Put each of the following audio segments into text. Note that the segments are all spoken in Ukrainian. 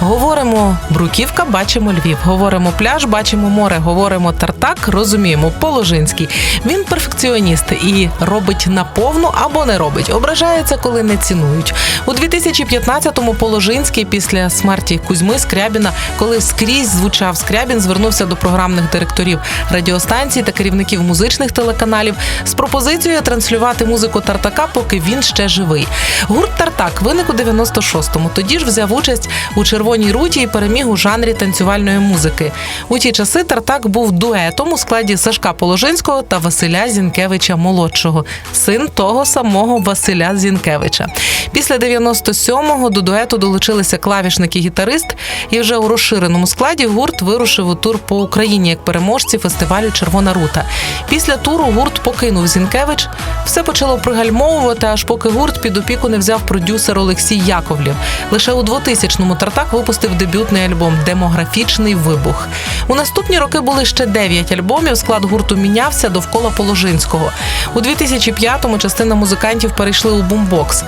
Говоримо Бруківка, бачимо Львів. Говоримо пляж, бачимо море. Говоримо Тартак, розуміємо Положинський. Він перфекціоніст і робить наповну або не робить. Ображається, коли не цінують. У 2015-му Положинський після смерті Кузьми Скрябіна, коли скрізь звучав Скрябін, звернувся до програмних директорів радіостанцій та керівників музичних телеканалів з пропозицією транслювати музику Тартака, поки він ще живий. Гурт Тартак виник у 96-му. Тоді ж взяв участь у червоній руті і переміг у жанрі танцювальної музики. У ті часи Тартак був дуетом у складі Сашка Положинського та Василя Зінкевича молодшого, син того самого Василя Зінкевича. Після 97-го до дуету долучилися клавішник і гітарист, і вже у розширеному складі гурт вирушив у тур по Україні як переможці фестивалю Червона рута. Після туру гурт покинув Зінкевич. Все почало пригальмовувати, аж поки гурт під опіку не взяв продюсер Олексій Яковлів. Лише у 2000-му Тартак випустив дебютний альбом Демографічний вибух. У наступні роки були ще 9 альбомів. Склад гурту мінявся довкола Положинського. У 2005-му частина музикантів перейшли у бумбокс.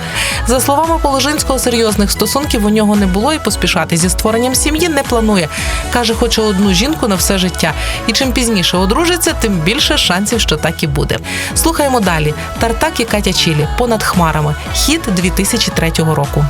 За словами Положинського, серйозних стосунків у нього не було і поспішати зі створенням сім'ї не планує. каже, хоче одну жінку на все життя. І чим пізніше одружиться, тим більше шансів, що так і буде. Слухаємо далі. Тартак і Катя Чілі понад хмарами. Хіт 2003 року.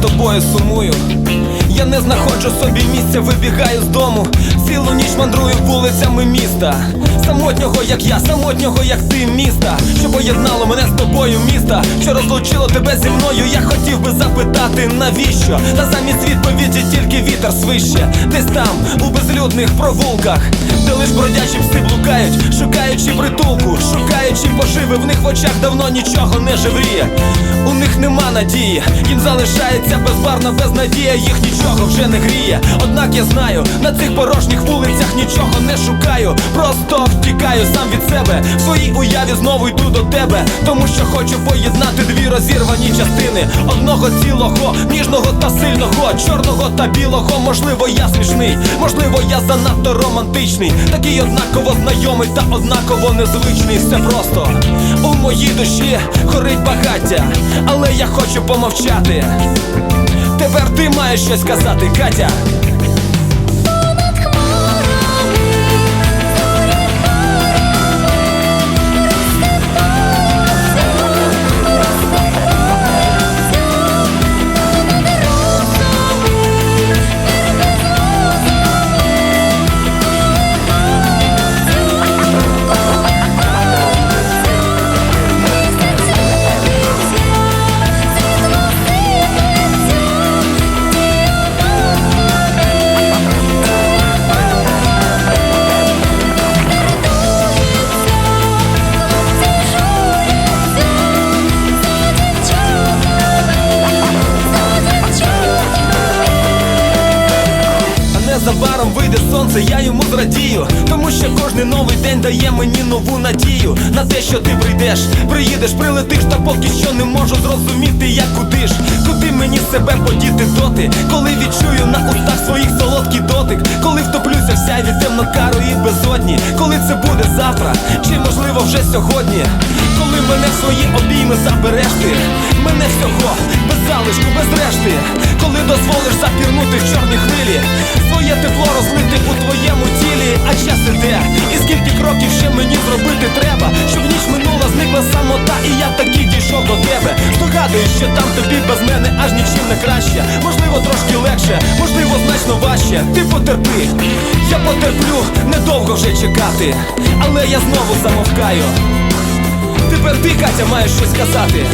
Тобою сумую. Я не знаходжу собі місця, вибігаю з дому. Цілу ніч мандрую вулицями міста. Самотнього, як я, самотнього, як ти міста, що поєднало мене з тобою міста, що розлучило тебе зі мною. Я хотів би запитати, навіщо? Та замість відповіді тільки вітер свище. Десь там, у безлюдних провулках, де лиш бродячі пси блукають, шукаючи притулку, шукаючи поживи, в них в очах давно нічого не живріє. Них нема надії, їм залишається безбарна безнадія, їх нічого вже не гріє. Однак я знаю, на цих порожніх вулицях нічого не шукаю. Просто втікаю сам від себе. В своїй уяві знову йду до тебе, тому що хочу поєднати дві розірвані частини одного цілого, ніжного та сильного, чорного та білого. Можливо, я смішний, можливо, я занадто романтичний, такий однаково знайомий та однаково незвичний. Все просто у моїй душі горить багаття, але я хочу помовчати. Тепер ти маєш щось сказати, Катя. Незабаром вийде сонце, я йому зрадію, тому що кожний новий день дає мені нову надію. На те, що ти прийдеш, приїдеш, прилетиш, та поки що не можу зрозуміти, як куди ж, куди мені себе подіти доти, коли відчую на устах своїх солодкий дотик, коли втоплюся в сяйві темнокарої безодні, коли це буде завтра, чи можливо вже сьогодні, коли мене в свої обійми забереш ти, мене всього без залишку, без решти, коли дозволиш запірнути в чорні хвилі, своє тепло розлити у твоєму тілі, а час іде, і скільки кроків ще мені зробити треба, щоб ніч минула, зникла самота, і я таки дійшов до тебе. Здогадуюсь, що там тобі без мене аж нічим не краще. Можливо, трошки легше, можливо, значно важче. Ти потерпи, я потерплю, недовго вже чекати, але я знову замовкаю. Тепер ти, Катя, маєш щось сказати.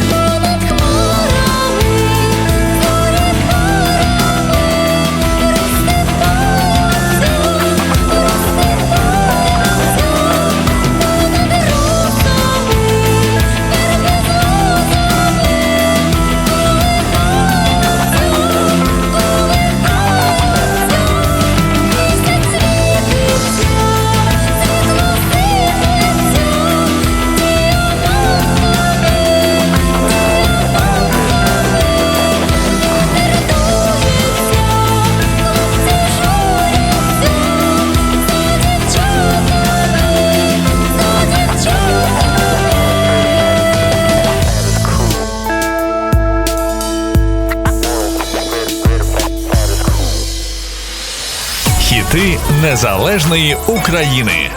Незалежної України.